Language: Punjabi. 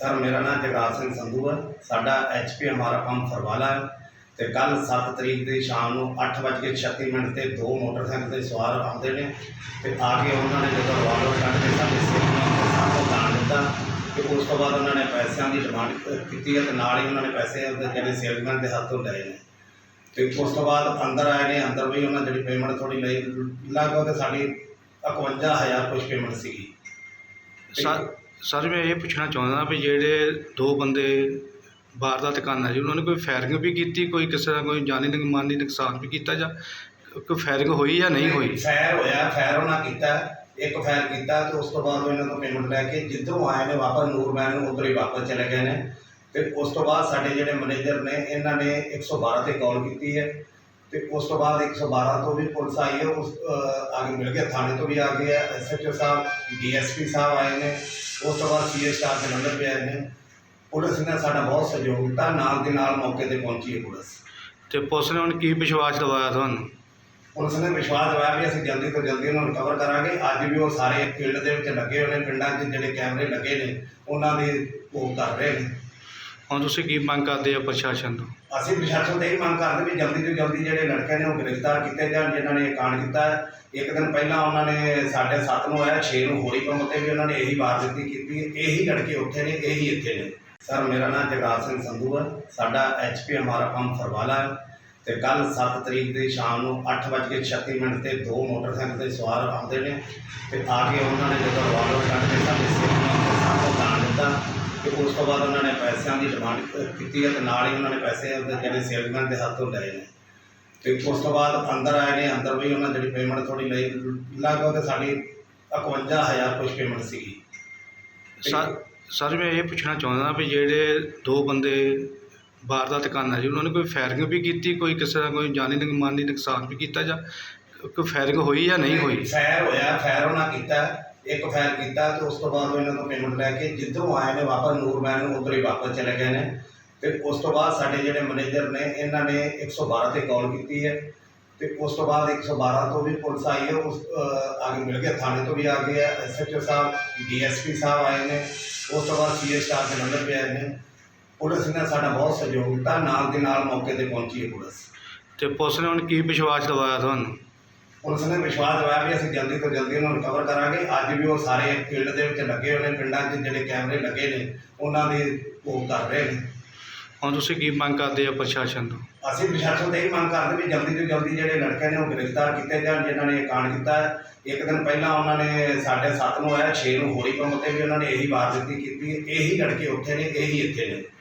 ਸਰ, ਮੇਰਾ ਨਾਮ ਜਗਰਾਜ ਸਿੰਘ ਸੰਧੂ ਹੈ ਸਾਡਾ ਐਚਪੀ ਹਮਾਰਾ ਪੰਪ ਫਰਵਾਲਾ ਹੈ ਤੇ ਕੱਲ 7 ਤਰੀਕ ਦੀ ਸ਼ਾਮ ਨੂੰ 8:36 ਮਿੰਟ ਤੇ ਦੋ ਮੋਟਰਸਾਈਕਲ ਤੇ ਸਵਾਰ ਆਉਂਦੇ ਨੇ। ਤੇ ਆ ਕੇ ਉਹਨਾਂ ਨੇ ਜਦੋਂ ਰਿਵਾਲਵਰ ਕੱਢ ਕੇ ਸਾਡੇ ਸਿਰ ਨੂੰ ਸਾਹਮਣੇ ਦਾਣ ਦਿੱਤਾ ਤੇ ਉਸ ਤੋਂ ਬਾਅਦ ਉਹਨਾਂ ਨੇ ਪੈਸਿਆਂ ਦੀ ਡਿਮਾਂਡ ਕੀਤੀ ਹੈ ਤੇ ਨਾਲ ਹੀ ਉਹਨਾਂ ਨੇ ਪੈਸੇ ਜਿਹੜੇ ਸੇਲਮੈਨ ਦੇ ਹੱਥੋਂ ਲਏ ਨੇ। ਤੇ ਉਸ ਤੋਂ ਬਾਅਦ ਅੰਦਰ ਆਏ ਨੇ, ਅੰਦਰ ਵੀ ਉਹਨਾਂ ਜਿਹੜੀ ਪੇਮੈਂਟ ਥੋੜੀ ਲਈ। ਲਗਭਗ ਸਾਡੀ 51000 ਕੁਝ ਪੇਮੈਂਟ ਸੀਗੀ। ਸਰ, ਮੈਂ ਇਹ ਪੁੱਛਣਾ ਚਾਹੁੰਦਾ ਵੀ ਜਿਹੜੇ ਦੋ ਬੰਦੇ ਵਾਰਦਾਤ ਕਰਨ ਆਏ ਸੀ, ਉਹਨਾਂ ਨੇ ਕੋਈ ਫਾਇਰਿੰਗ ਵੀ ਕੀਤੀ, ਕੋਈ ਕਿਸੇ ਦਾ ਕੋਈ ਜਾਨੀ ਨੁਕ- ਮਾਨੀ ਨੁਕਸਾਨ ਵੀ ਕੀਤਾ ਜਾਂ ਕੋਈ ਫਾਇਰਿੰਗ ਹੋਈ ਜਾਂ ਨਹੀਂ ਹੋਈ? ਫਾਇਰ ਹੋਇਆ, ਫਾਇਰ ਉਹਨਾਂ ਕੀਤਾ, ਇੱਕ ਫਾਇਰ ਕੀਤਾ ਤੇ ਉਸ ਤੋਂ ਬਾਅਦ ਉਹ ਇਹਨਾਂ ਤੋਂ ਪੇਮੈਂਟ ਲੈ ਕੇ ਜਿੱਧਰੋਂ ਆਏ ਨੇ ਵਾਪਸ ਨੂਰਮੈਨ ਨੂੰ ਉੱਧਰ ਹੀ ਵਾਪਸ ਚਲੇ ਗਏ ਨੇ ਤੇ ਉਸ ਤੋਂ ਬਾਅਦ ਸਾਡੇ ਜਿਹੜੇ ਮੈਨੇਜਰ ਨੇ, ਇਹਨਾਂ ਨੇ 112 ਤੇ ਕਾਲ ਕੀਤੀ ਹੈ। ਤੇ ਉਸ ਤੋਂ ਬਾਅਦ 112 ਤੋਂ ਵੀ ਪੁਲਿਸ ਆਈ ਹੈ ਉਸ ਆ ਕੇ ਮਿਲ ਗਏ ਥਾਣੇ ਤੋਂ ਵੀ ਆ ਗਏ ਆ ਐਸਐਚਓ ਸਾਹਿਬ ਡੀਐਸਪੀ ਸਾਹਿਬ ਆਏ ਨੇ ਉਸ ਤੋਂ ਬਾਅਦ ਸੀਏ ਸਟਾਫ ਦੇ ਨੰਬਰ ਵੀ ਆਏ ਨੇ ਪੁਲਿਸ ਨੇ ਸਾਡਾ ਬਹੁਤ ਸਹਿਯੋਗ ਦਿੱਤਾ ਨਾਲ ਦੇ ਨਾਲ ਮੌਕੇ ਤੇ ਪਹੁੰਚੀ ਹੈ ਪੁਲਿਸ। ਤੇ ਪੁਲਿਸ ਨੇ ਹੁਣ ਕੀ ਵਿਸ਼ਵਾਸ ਦਿਵਾਇਆ ਤੁਹਾਨੂੰ? ਪੁਲਿਸ ਨੇ ਵਿਸ਼ਵਾਸ ਦਿਵਾਇਆ ਵੀ ਅਸੀਂ ਜਲਦੀ ਤੋਂ ਜਲਦੀ ਉਹਨਾਂ ਨੂੰ ਰਿਕਵਰ ਕਰਾਂਗੇ। ਅੱਜ ਵੀ ਉਹ ਸਾਰੇ ਫੀਲਡ ਦੇ ਵਿੱਚ ਲੱਗੇ ਹੋਏ ਨੇ ਪਿੰਡਾਂ 'ਚ ਜਿਹੜੇ ਕੈਮਰੇ ਲੱਗੇ ਨੇ ਉਹਨਾਂ ਦੇ ਉਹ ਕਰ ਰਹੇ ਨੇ। ਹੁਣ ਤੁਸੀਂ ਕੀ ਮੰਗ ਕਰਦੇ ਆ ਪ੍ਰਸ਼ਾਸਨ ਤੋਂ? ਅਸੀਂ ਪ੍ਰਸ਼ਾਸਨ ਤੋਂ ਇਹ ਮੰਗ ਕਰਦੇ ਵੀ ਜਲਦੀ ਤੋਂ ਜਲਦੀ ਜਿਹੜੇ ਲੜਕੇ ਨੇ ਉਹ ਗ੍ਰਿਫਤਾਰ ਕੀਤੇ ਜਾਣ, ਜਿਨ੍ਹਾਂ ਨੇ ਇਹ ਕਾਂਡ ਕੀਤਾ ਹੈ। ਇੱਕ ਦਿਨ ਪਹਿਲਾਂ ਉਹਨਾਂ ਨੇ ਸਾਡੇ 7 ਨੂੰ ਆਇਆ 6 ਨੂੰ ਹੋਰੀ ਪੰਮ ਤੇ ਵੀ ਉਹਨਾਂ ਨੇ ਇਹੀ ਵਾਰਦਾਤੀ ਕੀਤੀ ਹੈ। ਇਹੀ ਲੜਕੇ ਉੱਥੇ ਨੇ, ਇਹੀ ਇੱਥੇ ਨੇ। ਸਰ, ਮੇਰਾ ਨਾਮ ਜਗਰਾਜ ਸਿੰਘ ਸੰਧੂ ਹੈ। ਸਾਡਾ ਐਚਪੀ ਹਮਾਰਾ ਪੰਪ ਫਰਵਾਲਾ ਹੈ। ਤੇ ਕੱਲ 7 ਤਰੀਕ ਦੀ ਸ਼ਾਮ ਨੂੰ 8:36 ਮਿੰਟ ਤੇ ਦੋ ਮੋਟਰਸਾਈਕਲ ਤੇ ਸਵਾਰ ਆਉਂਦੇ ਨੇ। ਤੇ ਆ ਕੇ ਉਹਨਾਂ ਨੇ ਜਦੋਂ ਰਿਵਾਲਵਰ ਕੱਢ ਕੇ ਸਾਡੇ ਸਿਰ ਨੂੰ ਸਾਹਮਣੇ ਦਾਣ ਦਿੱਤਾ ਉਸ ਤੋਂ ਬਾਅਦ ਉਹਨਾਂ ਨੇ ਪੈਸਿਆਂ ਦੀ ਡਿਮਾਂਡ ਕੀਤੀ ਹੈ ਤੇ ਨਾਲ ਹੀ ਉਹਨਾਂ ਨੇ ਪੈਸੇ ਉਹਦੇ ਜਿਹੜੇ ਸੇਲਮੈਨ ਦੇ ਹੱਥੋਂ ਲਏ ਨੇ। ਤੇ ਉਸ ਤੋਂ ਬਾਅਦ ਅੰਦਰ ਆਏ ਨੇ, ਅੰਦਰ ਵੀ ਉਹਨਾਂ ਜਿਹੜੀ ਪੇਮੈਂਟ ਥੋੜੀ ਲਈ, ਲਗਭਗ ਸਾਡੀ 51000 ਕੁਝ ਪੇਮੈਂਟ ਸੀਗੀ। ਸਰ ਸਰ, ਮੈਂ ਇਹ ਪੁੱਛਣਾ ਚਾਹੁੰਦਾ ਵੀ ਜਿਹੜੇ ਦੋ ਬੰਦੇ ਬਾਹਰ ਦਾ ਆਏ ਜੀ, ਉਹਨਾਂ ਨੇ ਕੋਈ ਫਾਇਰਿੰਗ ਵੀ ਕੀਤੀ, ਕੋਈ ਕਿਸੇ ਦਾ ਕੋਈ ਜਾਨੀ ਮਾਨੀ ਨੁਕਸਾਨ ਵੀ ਕੀਤਾ ਜਾਂ ਕੋਈ ਫਾਇਰਿੰਗ ਹੋਈ ਜਾਂ ਨਹੀਂ ਹੋਈ? ਫਾਇਰ ਹੋਇਆ ਫਾਇਰ ਉਹਨਾਂ ਕੀਤਾ ਇੱਕ ਫਾਇਰ ਕੀਤਾ ਤੇ ਉਸ ਤੋਂ ਬਾਅਦ ਇਹਨਾਂ ਤੋਂ ਪੇਮੈਂਟ ਲੈ ਕੇ ਜਿੱਧਰੋਂ ਆਏ ਨੇ ਵਾਪਸ ਨੂਰਮੈਨ ਨੂੰ ਉਧਰ ਹੀ ਵਾਪਸ ਚਲੇ ਗਏ ਨੇ। ਤੇ ਉਸ ਤੋਂ ਬਾਅਦ ਸਾਡੇ ਜਿਹੜੇ ਮੈਨੇਜਰ ਨੇ ਇਹਨਾਂ ਨੇ 112 ਤੇ ਕਾਲ ਕੀਤੀ ਹੈ। ਤੇ ਉਸ ਤੋਂ ਬਾਅਦ 112 ਤੋਂ ਵੀ ਪੁਲਿਸ ਆਈ ਹੈ ਉਸ ਆ ਕੇ ਮਿਲ ਗਏ ਥਾਣੇ ਤੋਂ ਵੀ ਆ ਗਏ ਆ ਐਸਐਚਓ ਸਾਹਿਬ ਡੀਐਸਪੀ ਸਾਹਿਬ ਆਏ ਨੇ। ਉਸ ਤੋਂ ਬਾਅਦ ਸੀਏ ਸਟਾਫ ਦੇ ਨੰਬਰ ਵੀ ਆਏ ਨੇ ਪੁਲਿਸ ਨੇ ਸਾਡਾ ਬਹੁਤ ਸਹਿਯੋਗ ਦਿੱਤਾ ਨਾਲ ਦੇ ਨਾਲ ਮੌਕੇ ਤੇ ਪਹੁੰਚੀ ਹੈ ਪੁਲਿਸ। ਤੇ ਪੁਲਿਸ ਨੇ ਹੁਣ ਕੀ ਵਿਸ਼ਵਾਸ ਦਿਵਾਇਆ ਤੁਹਾਨੂੰ? ਪੁਲਿਸ ਨੇ ਵਿਸ਼ਵਾਸ ਦਿਵਾਇਆ ਵੀ ਅਸੀਂ ਜਲਦੀ ਤੋਂ ਜਲਦੀ ਉਹਨਾਂ ਨੂੰ ਰਿਕਵਰ ਕਰਾਂਗੇ ਅੱਜ ਵੀ ਉਹ ਸਾਰੇ ਫੀਲਡ ਦੇ ਵਿੱਚ ਲੱਗੇ ਹੋਏ ਨੇ ਪਿੰਡਾਂ 'ਚ ਜਿਹੜੇ ਕੈਮਰੇ ਲੱਗੇ ਨੇ ਉਹਨਾਂ ਦੇ ਉਹ ਕਰ ਰਹੇ ਨੇ ਹੁਣ ਤੁਸੀਂ ਕੀ ਮੰਗ ਕਰਦੇ ਆ ਪ੍ਰਸ਼ਾਸਨ ਤੋਂ ਅਸੀਂ ਪ੍ਰਸ਼ਾਸਨ ਤੋਂ ਇਹ ਮੰਗ ਕਰਦੇ ਵੀ ਜਲਦੀ ਤੋਂ ਜਲਦੀ ਜਿਹੜੇ ਲੜਕੇ ਨੇ ਉਹ ਗ੍ਰਿਫਤਾਰ ਕੀਤੇ ਜਾਣ ਜਿਨ੍ਹਾਂ ਨੇ ਇਹ ਕਾਂਡ ਕੀਤਾ ਹੈ। ਇੱਕ ਦਿਨ ਪਹਿਲਾਂ ਉਹਨਾਂ ਨੇ ਸਾਡੇ 7 ਨੂੰ ਆਇਆ 6 ਨੂੰ ਹੋਰੀ ਪੰਮ ਤੇ ਵੀ ਉਹਨਾਂ ਨੇ ਇਹੀ ਵਾਰਦਾਤੀ ਕੀਤੀ ਹੈ। ਇਹੀ ਲੜਕੇ ਉੱਥੇ ਨੇ ਇਹੀ ਇੱਥੇ ਨੇ